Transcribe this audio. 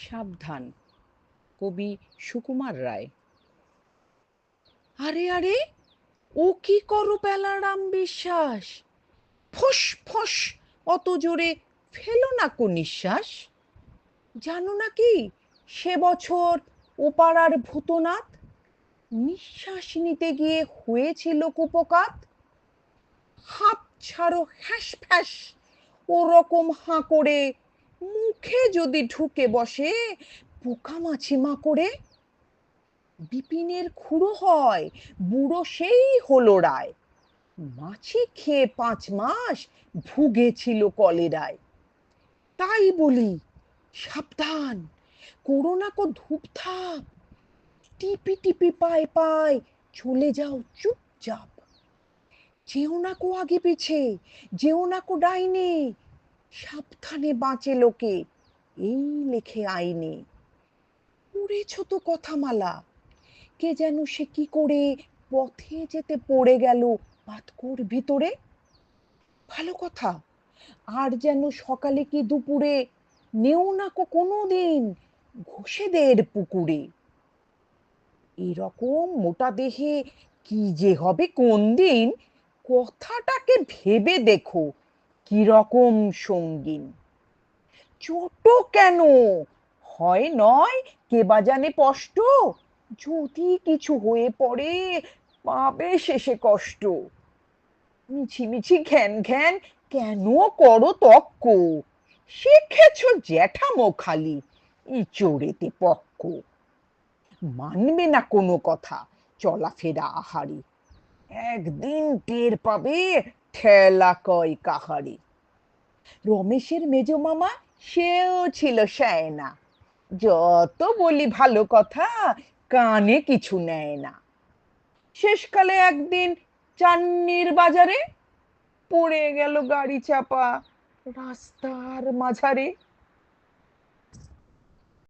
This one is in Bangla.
সাবধান। কবি সুকুমার রায়। আরে আরে, ও কি করো পেলারাম বিশ্বাস? ফস ফস, অত জোরে ফেলো না কো নিঃশ্বাস। জানো নাকি সে বছর ওপাড়ার ভূতনাথ নিঃশ্বাস নিতে গিয়ে হয়েছিল কুপকাত। হাঁপ ছাড়ো, হ্যাস ফ্যাস, ওরকম হাঁ করে মুখে যদি ঢুকে বসে পোকামাছি মা করে, বিপিনের খুঁড়ো হয়, বুড়ো সেই হলো রায়। মাছি খেয়ে পাঁচ মাস ভুগেছিল কলেরায়। তাই বলি, সাবধান, করোনা কো ধূপধাপ, টিপি টিপি পায় পায় চলে যাও চুপচাপ। যেও না কো আগে পিছে, যেও না কো ডাইনে সাবধানে বাঁচে লোকে। এই লেখে আইনে। পড়েছ তো কথামালা। কে যেন সে কি করে পথে যেতে পড়ে গেল পাতকুর ভিতরে। ভালো কথা, আর যেন সকালে কি দুপুরে নেও না কোনো দিন ঘষেদের পুকুরে। এরকম মোটা দেহে কি যে হবে কোন দিন? কথাটাকে ভেবে দেখো। কীরকম সঙ্গীন? ছোট কেন? হয় নয়, কে বা জানে স্পষ্ট যদি কিছু হয়ে পড়ে, পাবে শেষে কষ্ট। মিছি মিছি ঘ্যান ঘ্যান, কেন করো তক্ক? শিখেছ জ্যাঠামো খালি, ইচড়েতে পক্ক। মানবে না কোনো কথা, চলাফেরা আহারি। একদিন টের পাবে ঠেলা কয় কাহারি। রমেশের মেজ মামা সেও ছিল না যত বলি ভালো কথা, কানে কিছু নেয় না। শেষকালে একদিন চান্নির বাজারে পড়ে গেল গাড়ি চাপা, রাস্তার মাঝারে